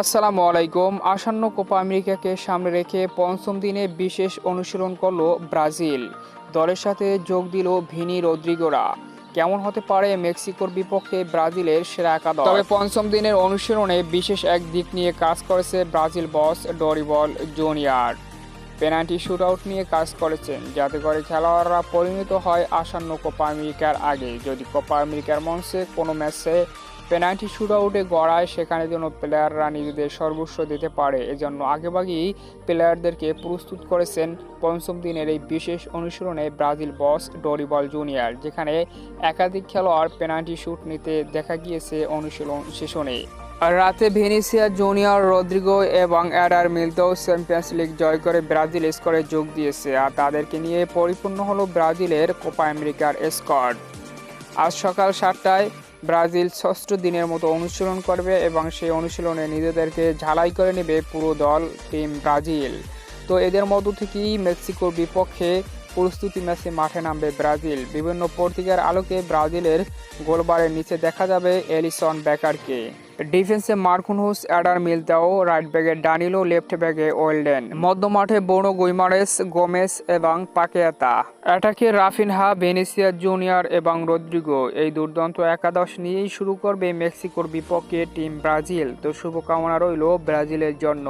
আসসালামু আলাইকুম। আসন্ন কোপা আমেরিকাকে সামনে রেখে পঞ্চম দিনে বিশেষ অনুশীলন করল ব্রাজিল। দলের সাথে যোগ দিল ভিনি রদ্রিগোরা। কেমন হতে পারে মেক্সিকোর বিপক্ষে ব্রাজিলের সেরা একাদশ? তবে পঞ্চম দিনের অনুশীলনে বিশেষ এক দিক নিয়ে কাজ করেছে Brazil boss Dorival Junior. Penalty shootout নিয়ে কাজ করেছেন। যাতে করে খেলোয়াড়রা পরিণত হয় আসন্ন কোপা আমেরিকার আগে। যদি কোপা আমেরিকার মঞ্চে কোনো ম্যাচে পেনাল্টি শুটআউটে গড়ায় সেখানে যেন প্লেয়াররা নিজেদের সর্বস্ব দিতে পারে। এজন্য আগেভাগেই প্লেয়ারদেরকে প্রস্তুত করেছেন পঞ্চম দিনের এই বিশেষ অনুশীলনে ব্রাজিল বস ডরিবল জুনিয়র, যেখানে একাধিক খেলোয়াড় পেনাল্টি শুট নিতে দেখা গিয়েছে অনুশীলন সেশনে। রাতে ভেনিসিয়া জুনিয়র রদ্রিগো এবং অ্যাডার মিলতেও চ্যাম্পিয়ন্স লিগ জয় করে ব্রাজিল স্কোরে যোগ দিয়েছে, আর তাদেরকে নিয়ে পরিপূর্ণ হলো ব্রাজিলের কোপা আমেরিকার স্কোয়াড। আজ সকাল সাতটায় ব্রাজিল ষষ্ঠ দিনের মতো অনুশীলন করবে এবং সেই অনুশীলনে নিজেদেরকে ঝালাই করে নেবে পুরো দল, টিম ব্রাজিল। তো এদের মধ্য থেকেই মেক্সিকোর বিপক্ষে প্রস্তুতি ম্যাচে মাঠে নামবে ব্রাজিল। বিভিন্ন পত্রিকার আলোকে ব্রাজিলের গোলবারের নিচে দেখা যাবে এলিসন ব্যাকারকে। ডিফেন্সে মার্কুনহুস অ্যাডার মিলতাও, রাইট ব্যাগে ডানিলো, লেফট ব্যাগে ওয়েলডেন। মধ্য মাঠে বনো গুইমারেস, গোমেস এবং পাকেয়াতা। অ্যাটাকে রাফিনহা, ভেনেসিয়া জুনিয়র এবং রদ্রিগো। এই দুর্দান্ত একাদশ নিয়েই শুরু করবে মেক্সিকোর বিপক্ষে টিম ব্রাজিল। তো শুভকামনা রইল ব্রাজিলের জন্য।